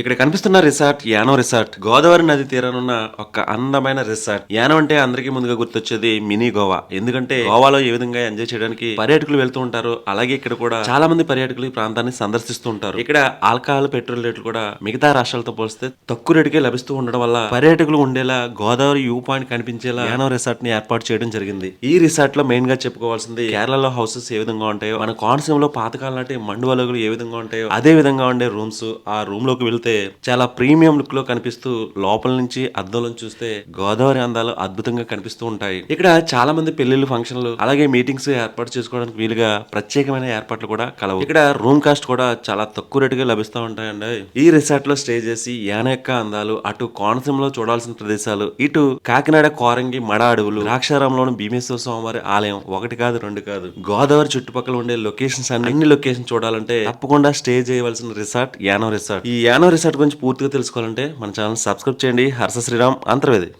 ఇక్కడ కనిపిస్తున్న resort యానో resort. Godavari నది తీరానున్న ఒక అందమైన రిసార్ట్. యానో అంటే అందరికీ ముందుగా గుర్తొచ్చేది మినీ గోవా. ఎందుకంటే గోవాలో ఏ విధంగా ఎంజాయ్ చేయడానికి పర్యాటకులు వెళ్తూ ఉంటారు అలాగే ఇక్కడ కూడా చాలా మంది పర్యాటకులు ఈ ప్రాంతాన్ని సందర్శిస్తూ ఉంటారు. ఇక్కడ ఆల్కహాల్ పెట్రోల్ రేట్లు కూడా మిగతా రాష్ట్రాలతో పోలిస్తే తక్కువ రేటుకే లభిస్తూ ఉండడం వల్ల పర్యాటకులు ఉండేలా గోదావరి వ్యూ పాయింట్ కనిపించేలా యానో రిసార్ట్ని ఏర్పాటు చేయడం జరిగింది. ఈ రిసార్ట్లో మెయిన్గా చెప్పుకోవాల్సింది కేరళలో హౌసెస్ ఏ విధంగా ఉంటాయో మన కోనసీమలో పాతకాలం నాటి మండువలగులు ఏ విధంగా ఉంటాయో అదే విధంగా ఉండే రూమ్స్ ఆ రూమ్లోకి వెళ్తే చాలా ప్రీమియం లుక్లో కనిపిస్తూ లోపల నుంచి అద్దంలో చూస్తే గోదావరి అందాలు అద్భుతంగా కనిపిస్తూ ఉంటాయి. ఇక్కడ చాలా మంది పెళ్ళిళ్ళు ఫంక్షన్లు అలాగే మీటింగ్స్ ఏర్పాటు చేసుకోవడానికి వీలుగా ప్రత్యేకమైన ఏర్పాట్లు కూడా కలవు. ఇక్కడ రూమ్ కాస్ట్ కూడా చాలా తక్కువ రేటుగా లభిస్తూ ఉంటాయండి. ఈ రిసార్ట్లో స్టే చేసి యాన యొక్క అందాలు అటు కోనసీమలో చూడాల్సిన ప్రదేశాలు ఇటు కాకినాడ కోరంగి మడ అడవులు ద్రాక్షారంలోని భీమేశ్వర స్వామివారి ఆలయం ఒకటి కాదు రెండు కాదు. గోదావరి చుట్టుపక్కల ఉండే లొకేషన్స్ అన్ని అన్ని లొకేషన్ చూడాలంటే తప్పకుండా స్టే చేయవలసిన రిసార్ట్ యానో రిసార్ట్. ఈ యానో రిసార్ట్ గురించి పూర్తిగా తెలుసుకోవాలంటే మన ఛానల్ సబ్స్క్రైబ్ చేయండి. హర్ష శ్రీరామ్ అంతర్వేది.